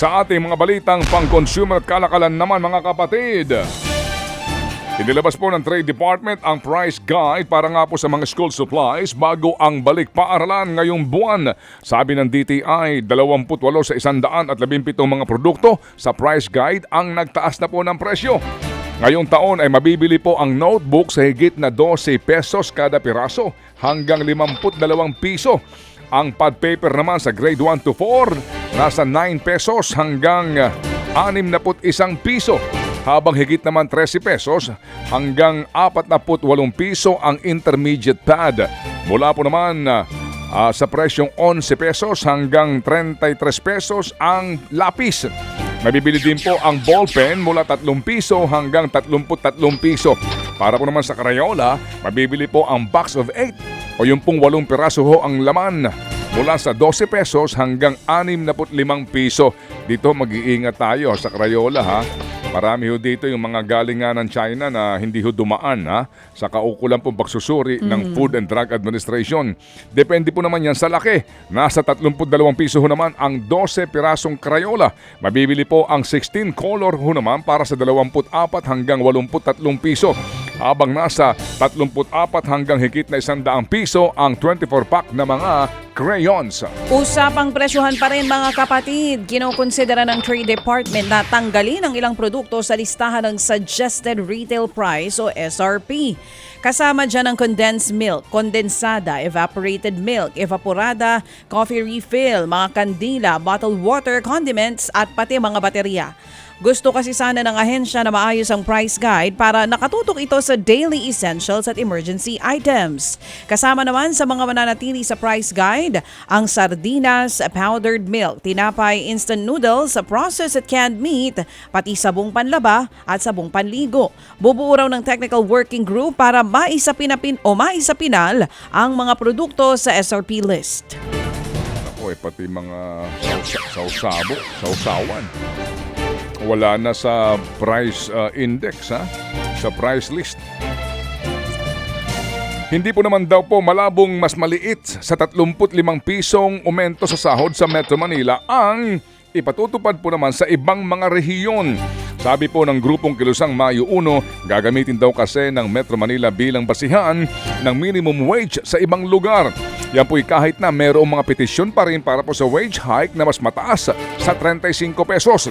Sa ating mga balitang pang-consumer kalakalan naman mga kapatid. Inilabas po ng Trade Department ang price guide para nga po sa mga school supplies bago ang balik paaralan ngayong buwan. Sabi ng DTI, 28 sa 117 mga produkto sa price guide ang nagtaas na po ng presyo. Ngayong taon ay mabibili po ang notebook sa higit na 12 pesos kada piraso hanggang 52 piso. Ang pad paper naman sa grade 1 to 4 nasa 9 pesos hanggang 61 piso habang higit naman 13 pesos hanggang 48 piso ang intermediate pad. Mula po naman ah, sa presyong 11 pesos hanggang 33 pesos ang lapis. Mabibili din po ang ballpen mula 3 piso hanggang 33 piso. Para po naman sa Crayola, mabibili po ang box of 8 o yung pong 8 piraso ho ang laman mula sa 12 pesos hanggang 65 piso. Dito mag-iingat tayo sa Crayola ha. Marami ho dito yung mga galing nga ng China na hindi ho dumaan ha, sa kaukulan pong pagsusuri ng Food and Drug Administration. Depende po naman yan sa laki. Nasa 32 piso ho naman ang 12 pirasong Crayola. Mabibili po ang 16 color ho naman para sa 24 hanggang 83 piso. Habang nasa 34 hanggang higit na 100 piso ang 24-pack na mga crayons. Usapang presyohan pa rin mga kapatid. Kinokonsidera ng Trade Department na tanggalin ang ilang produkto sa listahan ng Suggested Retail Price o SRP. Kasama dyan ang condensed milk, kondensada, evaporated milk, evaporada, coffee refill, mga kandila, bottled water, condiments at pati mga baterya. Gusto kasi sana ng ahensya na maayos ang price guide para nakatutok ito sa daily essentials at emergency items. Kasama naman sa mga mananatili sa price guide, ang sardinas, powdered milk, tinapay, instant noodles, processed canned meat, pati sabong panlaba at sabong panligo. Bubuo raw ng technical working group para maisapinapin o maisapinal ang mga produkto sa SRP list. Ako eh, pati mga sausa- sausabo, sausawan. Wala na sa price uh, index ha, sa price list. Hindi po naman daw po malabong mas maliit sa 35 pisong umento sa sahod sa Metro Manila ang ipatutupad po naman sa ibang mga rehiyon. Sabi po ng grupong Kilusang Mayo 1, gagamitin daw kasi ng Metro Manila bilang basihan ng minimum wage sa ibang lugar. Yan po'y kahit na mayroong mga petisyon pa rin para po sa wage hike na mas mataas sa 35 pesos.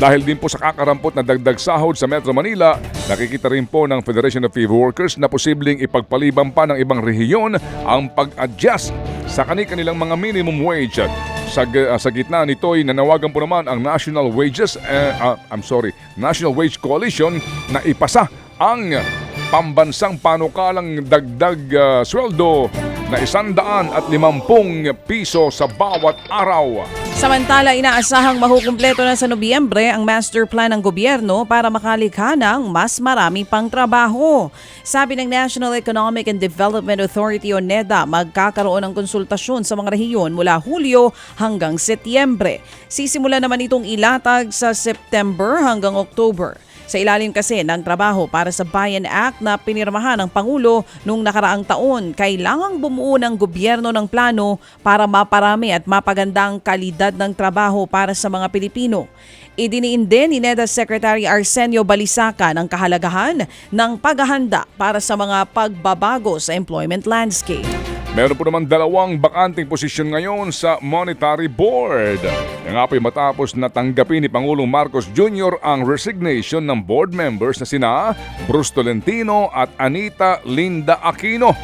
Dahil din po sa kakarampot na dagdag sahod sa Metro Manila, nakikita rin po ng Federation of Field Workers na posibleng ipagpaliban pa ng ibang rehiyon ang pag-adjust sa kanilang mga minimum wage. Sa, uh, sa gitna nito'y nanawagan po naman ang National Wages, eh, ah, I'm sorry, National Wage Coalition na ipasa ang pambansang panukalang dagdag ah, sweldo na isandaan at limampung piso sa bawat araw. Samantala, inaasahang mahukumpleto na sa Nobyembre ang master plan ng gobyerno para makalikha ng mas marami pang trabaho. Sabi ng National Economic and Development Authority o NEDA, magkakaroon ng konsultasyon sa mga rehiyon mula Hulyo hanggang Setyembre. Sisimula naman itong ilatag sa September hanggang October. Sa ilalim kasi ng trabaho para sa Bayan Act na pinirmahan ng Pangulo nung nakaraang taon, kailangang bumuo ng gobyerno ng plano para maparami at mapaganda ang kalidad ng trabaho para sa mga Pilipino. Idiniin din ni NEDA Secretary Arsenio Balisaca ng kahalagahan ng paghahanda para sa mga pagbabago sa employment landscape. Meron po naman dalawang bakanting posisyon ngayon sa Monetary Board. Yan nga po'y matapos na tanggapin ni Pangulong Marcos Jr. ang resignation ng board members na sina Bruce Tolentino at Anita Linda Aquino.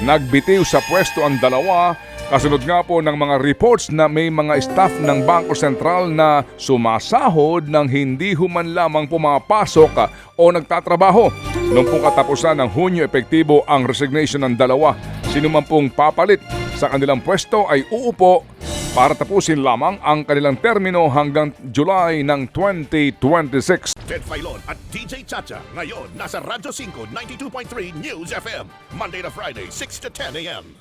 Nagbitiw sa pwesto ang dalawa Kasunod nga po ng mga reports na may mga staff ng Bangko Sentral na sumasahod ng hindi human lamang pumapasok ah, o nagtatrabaho. Noong pong katapusan ng Hunyo epektibo ang resignation ng dalawa. Sino man pong papalit sa kanilang pwesto ay uupo para tapusin lamang ang kanilang termino hanggang July ng 2026. Ted Filon at DJ Chacha. Ngayon, nasa Radyo 5, 92.3 News FM. Monday to Friday, 6 to 10 a.m.